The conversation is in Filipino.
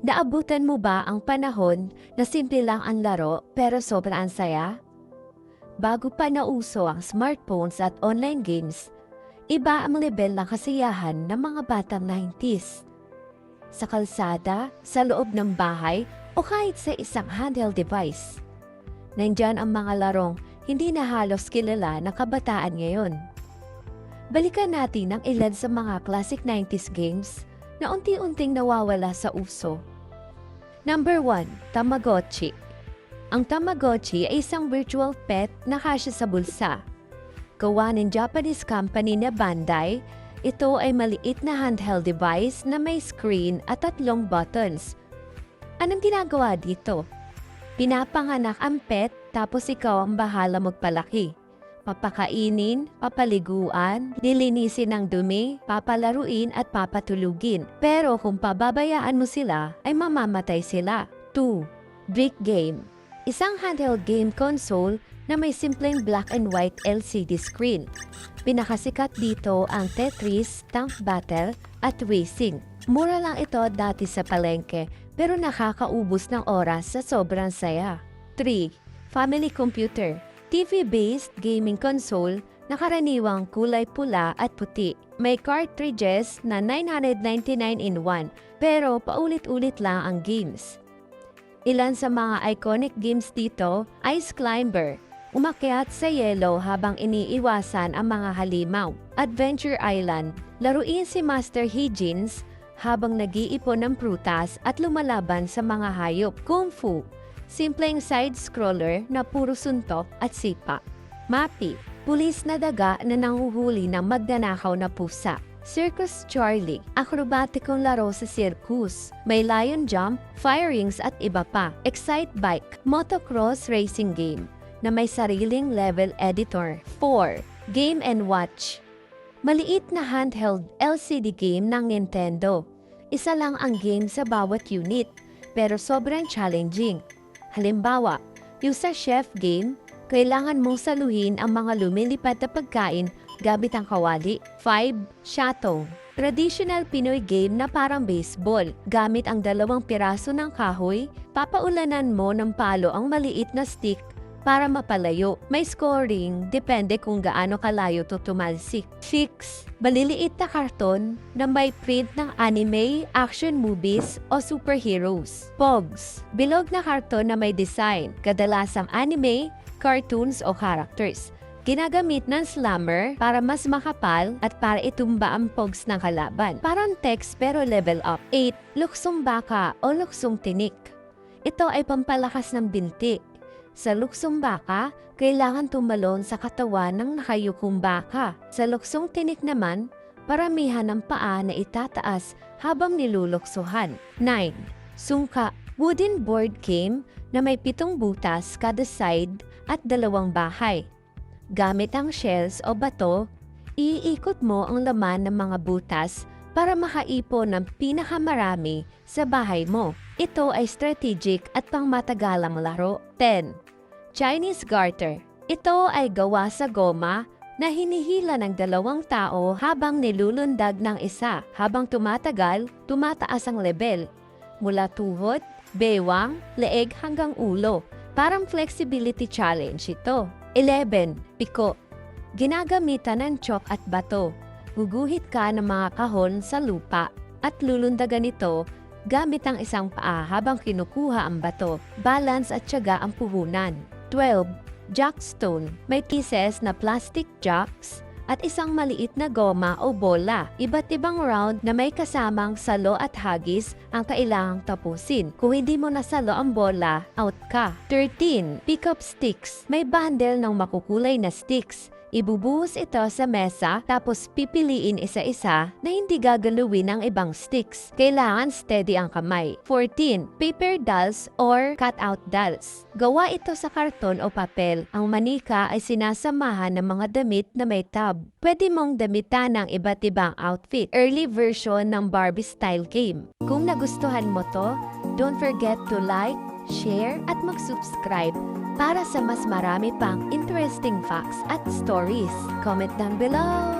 Naabutan mo ba ang panahon na simple lang ang laro pero sobrang saya? Bago pa nauso ang smartphones at online games, iba ang level ng kasiyahan ng mga batang 90s. Sa kalsada, sa loob ng bahay, o kahit sa isang handheld device. Nandyan ang mga larong hindi na halos kilala ng kabataan ngayon. Balikan natin ang ilan sa mga classic 90s games na unti-unting nawawala sa uso. Number 1, Tamagotchi. Ang Tamagotchi ay isang virtual pet na kasya sa bulsa. Gawa ng Japanese company na Bandai, ito ay maliit na handheld device na may screen at tatlong buttons. Anong ginagawa dito? Pinapanganak ang pet tapos ikaw ang bahala magpalaki. Papakainin, papaliguan, nilinisin ng dumi, papalaruin at papatulugin. Pero kung pababayaan mo sila, ay mamamatay sila. 2. Brick Game Isang handheld game console na may simpleng black and white LCD screen. Pinakasikat dito ang Tetris, Tank Battle at Racing. Mura lang ito dati sa palengke pero nakakaubos ng oras sa sobrang saya. 3. Family Computer TV-based gaming console na karaniwang kulay pula at puti. May cartridges na 999 in 1 pero paulit-ulit lang ang games. Ilan sa mga iconic games dito, Ice Climber, umakyat sa yelo habang iniiwasan ang mga halimaw. Adventure Island, laruin si Master Higgins habang nag-iipon ng prutas at lumalaban sa mga hayop. Kung Fu, simpleng side-scroller na puro suntok at sipa. Mapi, pulis na daga na nanguhuli ng magnanakaw na pusa. Circus Charlie, akrobatikong laro sa circus. May lion jump, firings at iba pa. Excite Bike, motocross racing game na may sariling level editor. 4. Game and Watch Maliit na handheld LCD game ng Nintendo. Isa lang ang game sa bawat unit, pero sobrang challenging. Halimbawa, yung sa chef game, kailangan mong saluhin ang mga lumilipad na pagkain gamit ang kawali. 5. Shatong Traditional Pinoy game na parang baseball. Gamit ang dalawang piraso ng kahoy, papaulanan mo ng palo ang maliit na stick para mapalayo. May scoring, depende kung gaano kalayo to tumalsik. 6. Baliliit na karton na may print ng anime, action movies o superheroes. Pogs. Bilog na karton na may design, kadalasang anime, cartoons o characters. Ginagamit ng slammer para mas makapal at para itumba ang pogs ng kalaban. Parang text pero level up. 8. Luksong baka o luksong tinik. Ito ay pampalakas ng binti. Sa luksong baka, kailangan tumalon sa katawan ng nakayukong baka. Sa luksong tinik naman, paramihan ng paa na itataas habang niluluksuhan. 9. Sungka, wooden board game na may pitong butas kada side at dalawang bahay. Gamit ang shells o bato, iikot mo ang laman ng mga butas para makaipon ng pinakamarami sa bahay mo. Ito ay strategic at pangmatagalang laro. 10. Chinese Garter Ito ay gawa sa goma na hinihila ng dalawang tao habang nilulundag ng isa. Habang tumatagal, tumataas ang level. Mula tuhod, bewang, leeg hanggang ulo. Parang flexibility challenge ito. 11. Piko. Ginagamitan ng chalk at bato. Guguhit ka ng mga kahon sa lupa at lulundagan ito gamit ang isang paa habang kinukuha ang bato. Balance at tiyaga ang puhunan. 12. Jackstone. May pieces na plastic jacks at isang maliit na goma o bola. Iba't ibang round na may kasamang salo at hagis ang kailangang tapusin. Kung hindi mo nasalo ang bola, out ka. 13. Pick-up sticks. May bundle ng makukulay na sticks. Ibubuhos ito sa mesa tapos pipiliin isa-isa na hindi gagalawin ng ibang sticks. Kailangan steady ang kamay. 14. Paper dolls or cut-out dolls. Gawa ito sa karton o papel. Ang manika ay sinasamahan ng mga damit na may tab. Pwede mong damitan ng iba't ibang outfit. Early version ng Barbie style game. Kung nagustuhan mo to, don't forget to like, share at mag-subscribe para sa mas marami pang interesting facts at stories. Comment down below!